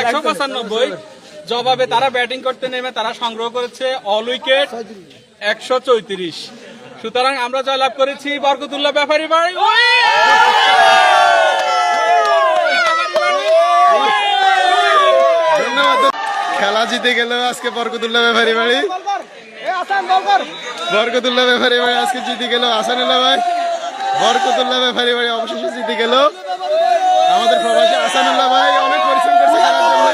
একশো পঁচানব্বই। জবাবে তারা ব্যাটিং করতে নেমে তারা সংগ্রহ করেছে অল উইকেট একশো চৌত্রিশ। সুতরাং আমরা জয়লাভ করেছি বরকতুল্লাহ ব্যাপারী বাড়ি খেলা জিতে গেল আজকে বরকতুল্লাহ ব্যাপারী বাড়ি বরকতুল্লাহ ব্যাপারী বাড়ি আজকে জিতে গেল আসানুল্লাহ ভাই। বরকতুল্লাহ ব্যাপারী বাড়ি অবশেষে জিতে গেল। আমাদের প্রবাসী আসানুল্লাহ ভাই অনেক পরিশ্রম করছে খেলার জন্য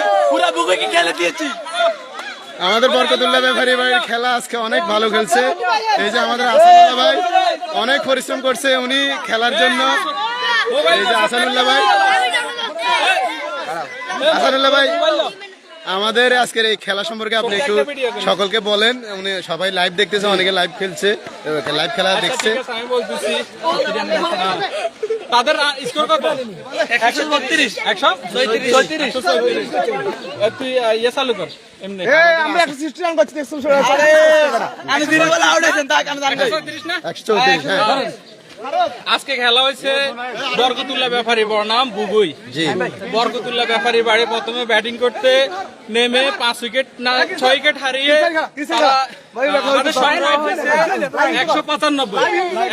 বুকে খেলে দিয়েছি। আমাদের বরকতুল্লাহ ব্যাপারী ভাইয়ের খেলা আজকে অনেক ভালো খেলছে। এই যে আমাদের আসানুল্লাহ ভাই, অনেক পরিশ্রম করছে উনি খেলার জন্য। এই যে আসানুল্লাহ ভাই আসানুল্লাহ ভাই আমাদের আজকের এই খেলা সম্পর্কে আপনি একটু সকলকে বলেন উনি সবাই লাইভ দেখতেছে অনেকে লাইভ খেলছে লাইভ খেলা দেখছে। আমি বলতেছি তাদের স্কোর কত? একশো বত্রিশ একশো ছয়ত্রিশ। একশো চৌত্রিশ। এ, তুই ইয়ে চালু কর এমনি। আমি দিনের বেলা আউট হয়েছেন তাই আমি জানি একশো চৌত্রিশ না একশো চৌত্রিশ হ্যাঁ আজকে খেলা হয়েছে বরকতুল্লাহ ব্যাপারী বনাম বুগুই জি বরকতুল্লাহ ব্যাপারী বাড়ি প্রথমে ব্যাটিং করতে নেমে পাঁচ উইকেট না ছয় উইকেট হারিয়ে তারা, আহ, আমাদের সংগ্রহ হয়েছে একশো পঁচানব্বই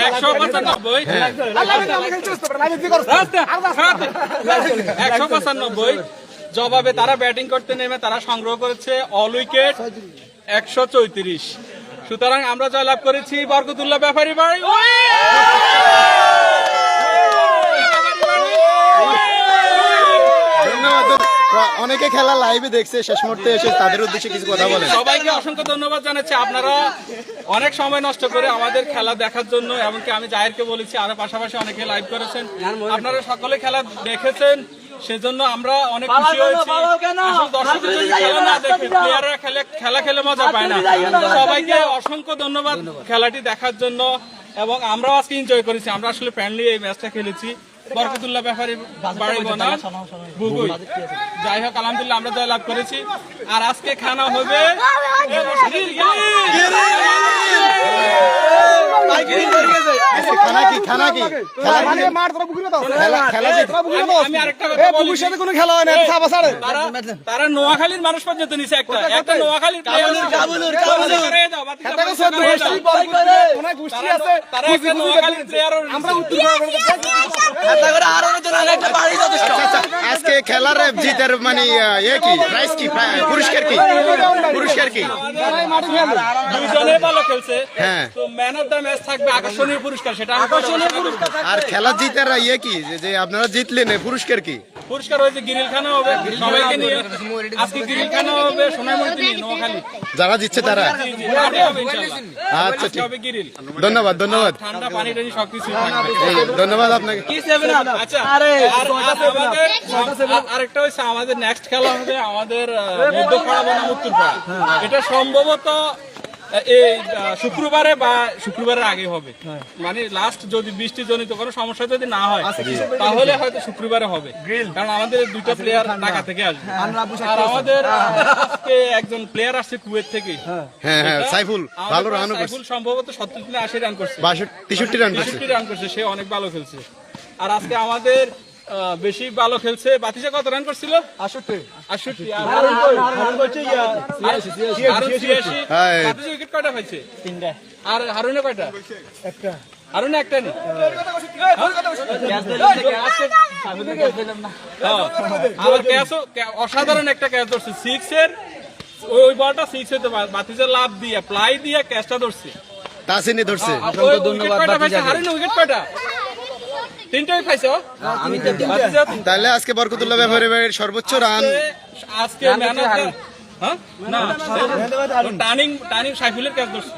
একশো পঁচানব্বই একশো পঁচানব্বই জবাবে তারা ব্যাটিং করতে নেমে তারা সংগ্রহ করেছে অল উইকেট একশো চৌত্রিশ সুতরাং আমরা জয়লাভ করেছি বরকতুল্লাহ ব্যাপারী বাড়ি ধন্যবাদ। অনেকে খেলা লাইভে দেখছে শেষ মুহূর্তে এসে তাদের উদ্দেশ্যে কিছু কথা বলেন। সবাইকে অসংখ্য ধন্যবাদ জানাচ্ছি। আপনারা অনেক সময় নষ্ট করে আমাদের খেলা দেখার জন্য এমনকি আমি জাহিরকে বলেছি আরও পাশাপাশি অনেকে লাইভ করেছেন। আপনারা সকলে খেলা দেখেছেন। সেজন্য আমরা অনেক খুশি হয়েছি যদি খেলা না দেখে প্লেয়াররা খেলে খেলা খেলে মজা পায় না সবাইকে অসংখ্য ধন্যবাদ খেলাটি দেখার জন্য এবং আমরাও আজকে এনজয় করেছি আমরা আসলে ফ্রেন্ডলি এই ম্যাচটা খেলেছি বরকতুল্লাহ ব্যাপারী বাড়ি বনা বুগুই যাই হোক আলহামদুলিল্লাহ আমরা জয় লাভ করেছি আর আজকে খানা হবে আজকে কি খেলা কি? খেলা খেলা যে আমি- আমি আরেকটা কথা বলি। কোনো খেলা হয় না। ছাপা ছাড়ে তারা তারা নোয়াখালীর মানুষ পর্যন্ত নিছে একটা। একটা নোয়াখালীর আমরা বাড়ি যথেষ্ট। আচ্ছা আজকে খেলার জিতের মানে ইয়ে কি? প্রাইস কি? পুরস্কার কি? পুরস্কার কি? দুইজনে ভালো খেলছে। হ্যাঁ। তো ম্যান অফ দ্য ম্যাচ থাকবে আকর্ষণীয় পুরস্কার সেটা আকর্ষণীয় পুরস্কার আর খেলা জিতেরা ইয়ে কি? যে- আপনারা জিতলেন পুরস্কার কি? পুরস্কার হয়েছে গিরিল হবে সবাইকে নিয়ে আজকে গিরিল হবে। সোনামুড়ি নোয়াখালী। যারা জিতছে তারা। আচ্ছা, ঠিক। হবে গিরিল। ধন্যবাদ ধন্যবাদ। ঠান্ডা পানি টানি সবকিছু থাকবে। এই, ধন্যবাদ আপনাকে। আচ্ছা আর আরেকটা হচ্ছে আমাদের নেক্সট খেলা হবে আমাদের মধ্যপাড়া বনাম উত্তরপাড়া। এটা সম্ভবত এই শুক্রবারে বা শুক্রবারের আগে হবে। মানে লাস্ট যদি বৃষ্টি জনিত কোনো সমস্যা যদি না হয় তাহলে হয়তো শুক্রবারে হবে। কারণ আমাদের দুইটা প্লেয়ার ঢাকা থেকে আসবে। আর আমাদের একজন প্লেয়ার আসছে কুয়েত থেকে। হ্যাঁ। হ্যাঁ সাইফুল ভালো করছে সাইফুল সম্ভবত সত্তর থেকে আশি রান করছে। রান করছে রান সে অনেক ভালো খেলছে। আর আজকে আমাদের বেশি ভালো খেলছে। বাতিজা কত রান করছিল? আর হারুন। হ্যাঁ। উইকেট কয়টা পাইছে? তিনটা। আর হারুনে কয়টা? একটা। হারুনে একটা নি? হ্যাঁ। আবার অসাধারণ একটা ক্যাচ ধরছে। সিক্স এর ওই বলটা সিক্স হতে বাতিজা লাভ দিয়ে প্লাই দিয়ে ক্যাচটা ধরছে। তাসিনি ধরছে। উইকেট হারুনে উইকেট কয়টা? তিনটাই পাইছে ও? বাতিজা তিনটা। তাহলে আজকে বরকতুল্লাহ ব্যাপারে সর্বোচ্চ রান। আজকে হ্যাঁ? না টার্নিং টার্নিং সাইফুলের ক্যাচ ধরছে।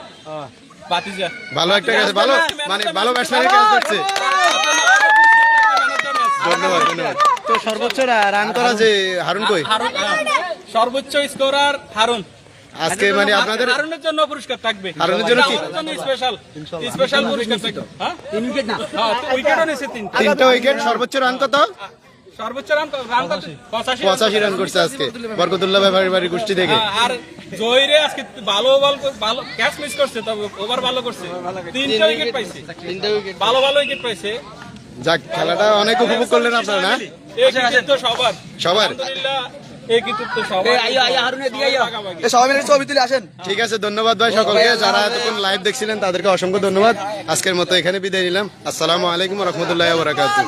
বাতিজা। ভালো একটা ক্যাচ ভালো মানে ভালো ব্যাটসম্যানের ক্যাচ ধরছে। ধন্যবাদ ধন্যবাদ। তো সর্বোচ্চ রান করা যে হারুন কই? হ্যাঁ। সর্বোচ্চ স্কোরার হারুন। আজকে মানে আপনাদের হারুনের জন্য পুরস্কার থাকবে। হারুনের জন্য কি? স্পেশাল স্পেশাল পুরস্কার থাকবে। হ্যাঁ? উইকেট না। হ্যাঁ উইকেটও নিয়েছে তিন তিনটা উইকেট সর্বোচ্চ রান কত? সর্বোচ্চ রান কত? রান কত? পঁচাশি। পঁচাশি রান করছে আজকে। বরকতুল্লাহ গোষ্ঠী থেকে। হ্যাঁ, আর জয়রে আজকে ভালো বল ভালো ক্যাচ মিস করছে তবে ওভার ভালো করছে। তিনটা উইকেট পাইছে। ভালো ভালো উইকেট পাইছে। যাক খেলাটা অনেক উপভোগ করলেন আপনারা না? সবার। সবার। আলহামদুলিল্লাহ। সবাই মিলে ছবি তুলে আসেন। ঠিক আছে ধন্যবাদ ভাই সকলকে। যারা এতক্ষণ লাইভ দেখছিলেন তাদেরকে অসংখ্য ধন্যবাদ। আজকের মতো এখানে বিদায় নিলাম। আসসালামু আলাইকুম রহমতুল্লাহ বরাকাতু